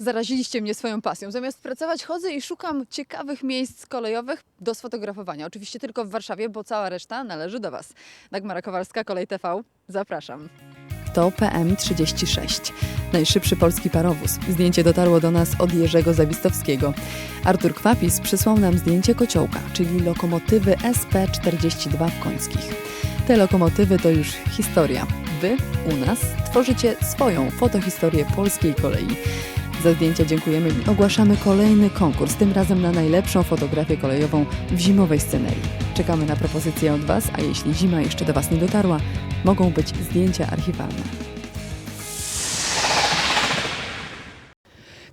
zaraziliście mnie swoją pasją. Zamiast pracować, chodzę i szukam ciekawych miejsc kolejowych do sfotografowania. Oczywiście tylko w Warszawie, bo cała reszta należy do Was. Dagmara Kowalska, Kolej TV. Zapraszam. To PM36, najszybszy polski parowóz. Zdjęcie dotarło do nas od Jerzego Zawistowskiego. Artur Kwapis przysłał nam zdjęcie kociołka, czyli lokomotywy SP42 w Końskich. Te lokomotywy to już historia. Wy u nas tworzycie swoją fotohistorię polskiej kolei. Za zdjęcia dziękujemy i ogłaszamy kolejny konkurs, tym razem na najlepszą fotografię kolejową w zimowej scenerii. Czekamy na propozycje od Was, a jeśli zima jeszcze do Was nie dotarła, mogą być zdjęcia archiwalne.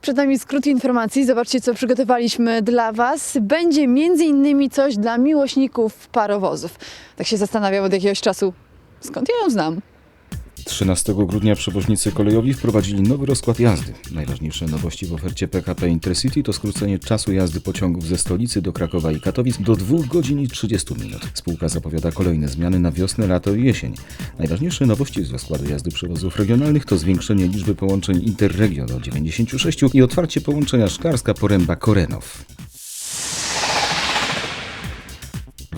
Przed nami skrót informacji. Zobaczcie, co przygotowaliśmy dla Was. Będzie innymi coś dla miłośników parowozów. Tak się zastanawiam od jakiegoś czasu, skąd ja ją znam. 13 grudnia przewoźnicy kolejowi wprowadzili nowy rozkład jazdy. Najważniejsze nowości w ofercie PKP Intercity to skrócenie czasu jazdy pociągów ze stolicy do Krakowa i Katowic do 2 godzin i 30 minut. Spółka zapowiada kolejne zmiany na wiosnę, lato i jesień. Najważniejsze nowości z rozkładu jazdy przewozów regionalnych to zwiększenie liczby połączeń Interregio do 96 i otwarcie połączenia Szklarska-Poręba-Korenow.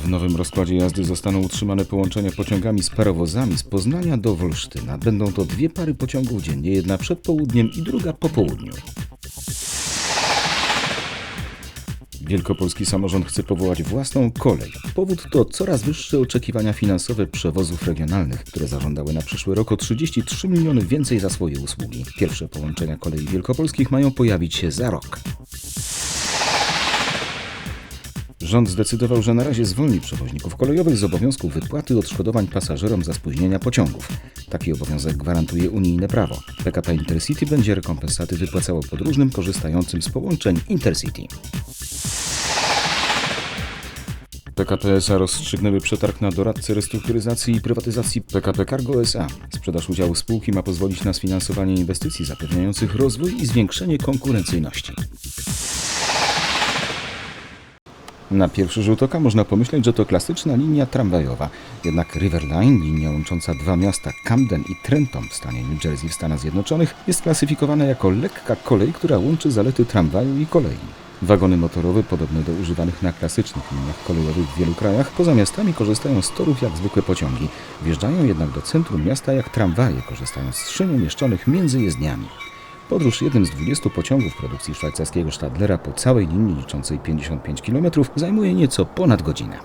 W nowym rozkładzie jazdy zostaną utrzymane połączenia pociągami z parowozami z Poznania do Wolsztyna. Będą to dwie pary pociągów dziennie, jedna przed południem i druga po południu. Wielkopolski samorząd chce powołać własną kolej. Powód to coraz wyższe oczekiwania finansowe przewozów regionalnych, które zażądały na przyszły rok o 33 miliony więcej za swoje usługi. Pierwsze połączenia kolei wielkopolskich mają pojawić się za rok. Rząd zdecydował, że na razie zwolni przewoźników kolejowych z obowiązku wypłaty odszkodowań pasażerom za spóźnienia pociągów. Taki obowiązek gwarantuje unijne prawo. PKP Intercity będzie rekompensaty wypłacało podróżnym korzystającym z połączeń Intercity. PKP SA rozstrzygnęły przetarg na doradcę restrukturyzacji i prywatyzacji PKP Cargo SA. Sprzedaż udziału spółki ma pozwolić na sfinansowanie inwestycji zapewniających rozwój i zwiększenie konkurencyjności. Na pierwszy rzut oka można pomyśleć, że to klasyczna linia tramwajowa. Jednak River Line, linia łącząca dwa miasta Camden i Trenton w stanie New Jersey w Stanach Zjednoczonych, jest klasyfikowana jako lekka kolej, która łączy zalety tramwaju i kolei. Wagony motorowe, podobne do używanych na klasycznych liniach kolejowych w wielu krajach, poza miastami korzystają z torów jak zwykłe pociągi. Wjeżdżają jednak do centrum miasta jak tramwaje, korzystając z szyn umieszczonych między jezdniami. Podróż jednym z 20 pociągów produkcji szwajcarskiego Stadlera po całej linii liczącej 55 km zajmuje nieco ponad godzinę.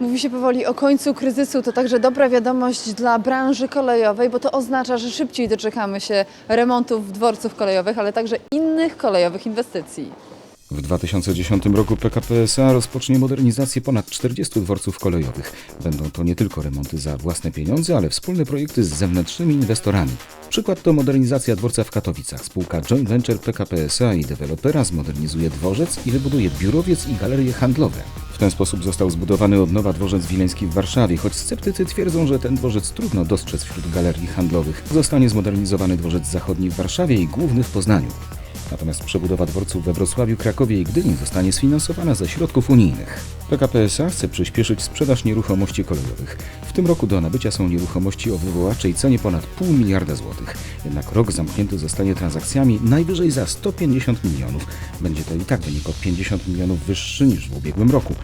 Mówi się powoli o końcu kryzysu. To także dobra wiadomość dla branży kolejowej, bo to oznacza, że szybciej doczekamy się remontów dworców kolejowych, ale także innych kolejowych inwestycji. W 2010 roku PKP SA rozpocznie modernizację ponad 40 dworców kolejowych. Będą to nie tylko remonty za własne pieniądze, ale wspólne projekty z zewnętrznymi inwestorami. Przykład to modernizacja dworca w Katowicach. Spółka Joint Venture PKP SA i dewelopera zmodernizuje dworzec i wybuduje biurowiec i galerie handlowe. W ten sposób został zbudowany od nowa dworzec wileński w Warszawie, choć sceptycy twierdzą, że ten dworzec trudno dostrzec wśród galerii handlowych. Zostanie zmodernizowany dworzec zachodni w Warszawie i główny w Poznaniu. Natomiast przebudowa dworców we Wrocławiu, Krakowie i Gdyni zostanie sfinansowana ze środków unijnych. PKP SA chce przyspieszyć sprzedaż nieruchomości kolejowych. W tym roku do nabycia są nieruchomości o wywoławczej cenie ponad pół miliarda złotych. Jednak rok zamknięty zostanie transakcjami najwyżej za 150 milionów. Będzie to i tak wynik o 50 milionów wyższy niż w ubiegłym roku.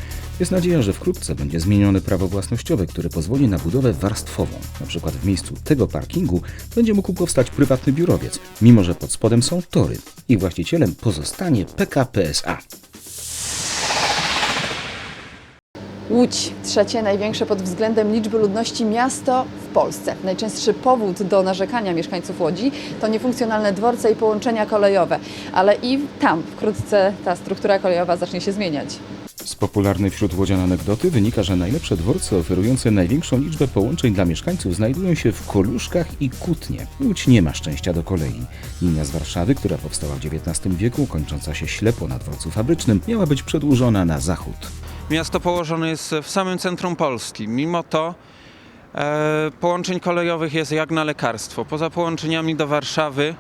Jest nadzieja, że wkrótce będzie zmienione prawo własnościowe, które pozwoli na budowę warstwową. Na przykład w miejscu tego parkingu będzie mógł powstać prywatny biurowiec, mimo że pod spodem są tory. Ich właścicielem pozostanie PKP SA. Łódź, trzecie największe pod względem liczby ludności miasto w Polsce. Najczęstszy powód do narzekania mieszkańców Łodzi to niefunkcjonalne dworce i połączenia kolejowe, ale i tam wkrótce ta struktura kolejowa zacznie się zmieniać. Z popularnej wśród łodzian anegdoty wynika, że najlepsze dworce oferujące największą liczbę połączeń dla mieszkańców znajdują się w Koluszkach i Kutnie. Łódź nie ma szczęścia do kolei. Linia z Warszawy, która powstała w XIX wieku, kończąca się ślepo na dworcu fabrycznym, miała być przedłużona na zachód. Miasto położone jest w samym centrum Polski. Mimo to e, połączeń kolejowych jest jak na lekarstwo. Poza połączeniami do Warszawy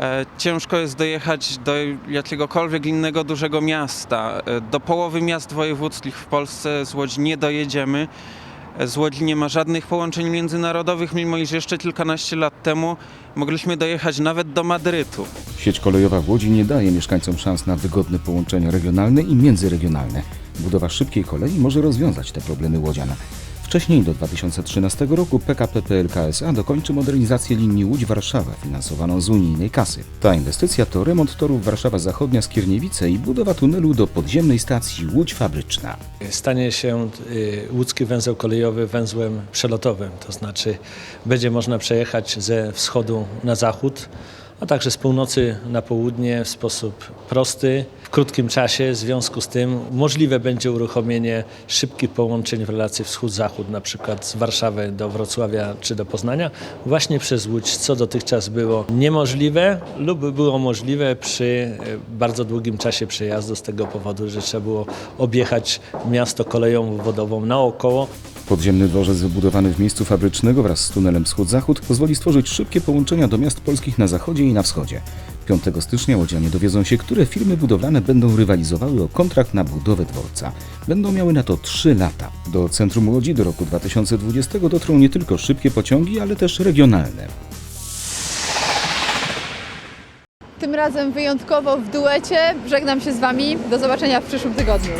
e, ciężko jest dojechać do jakiegokolwiek innego dużego miasta. E, do połowy miast wojewódzkich w Polsce z Łodzi nie dojedziemy. Z Łodzi nie ma żadnych połączeń międzynarodowych, mimo iż jeszcze kilkanaście lat temu mogliśmy dojechać nawet do Madrytu. Sieć kolejowa w Łodzi nie daje mieszkańcom szans na wygodne połączenia regionalne i międzyregionalne. Budowa szybkiej kolei może rozwiązać te problemy łodzian. Wcześniej, do 2013 roku, PKP PLK SA dokończy modernizację linii Łódź-Warszawa, finansowaną z unijnej kasy. Ta inwestycja to remont torów Warszawa Zachodnia Skierniewice i budowa tunelu do podziemnej stacji Łódź Fabryczna. Stanie się y, łódzki węzeł kolejowy węzłem przelotowym, to znaczy będzie można przejechać ze wschodu na zachód, a także z północy na południe w sposób prosty, w krótkim czasie. W związku z tym możliwe będzie uruchomienie szybkich połączeń w relacji wschód-zachód, na przykład z Warszawy do Wrocławia czy do Poznania, właśnie przez Łódź, co dotychczas było niemożliwe lub było możliwe przy y, bardzo długim czasie przejazdu z tego powodu, że trzeba było objechać miasto koleją wodową naokoło. Podziemny dworzec wybudowany w miejscu fabrycznego wraz z tunelem wschód-zachód pozwoli stworzyć szybkie połączenia do miast polskich na zachodzie i na wschodzie. 5 stycznia łodzianie dowiedzą się, które firmy budowlane będą rywalizowały o kontrakt na budowę dworca. Będą miały na to 3 lata. Do centrum Łodzi do roku 2020 dotrą nie tylko szybkie pociągi, ale też regionalne. Tym razem wyjątkowo w duecie. Żegnam się z Wami. Do zobaczenia w przyszłym tygodniu.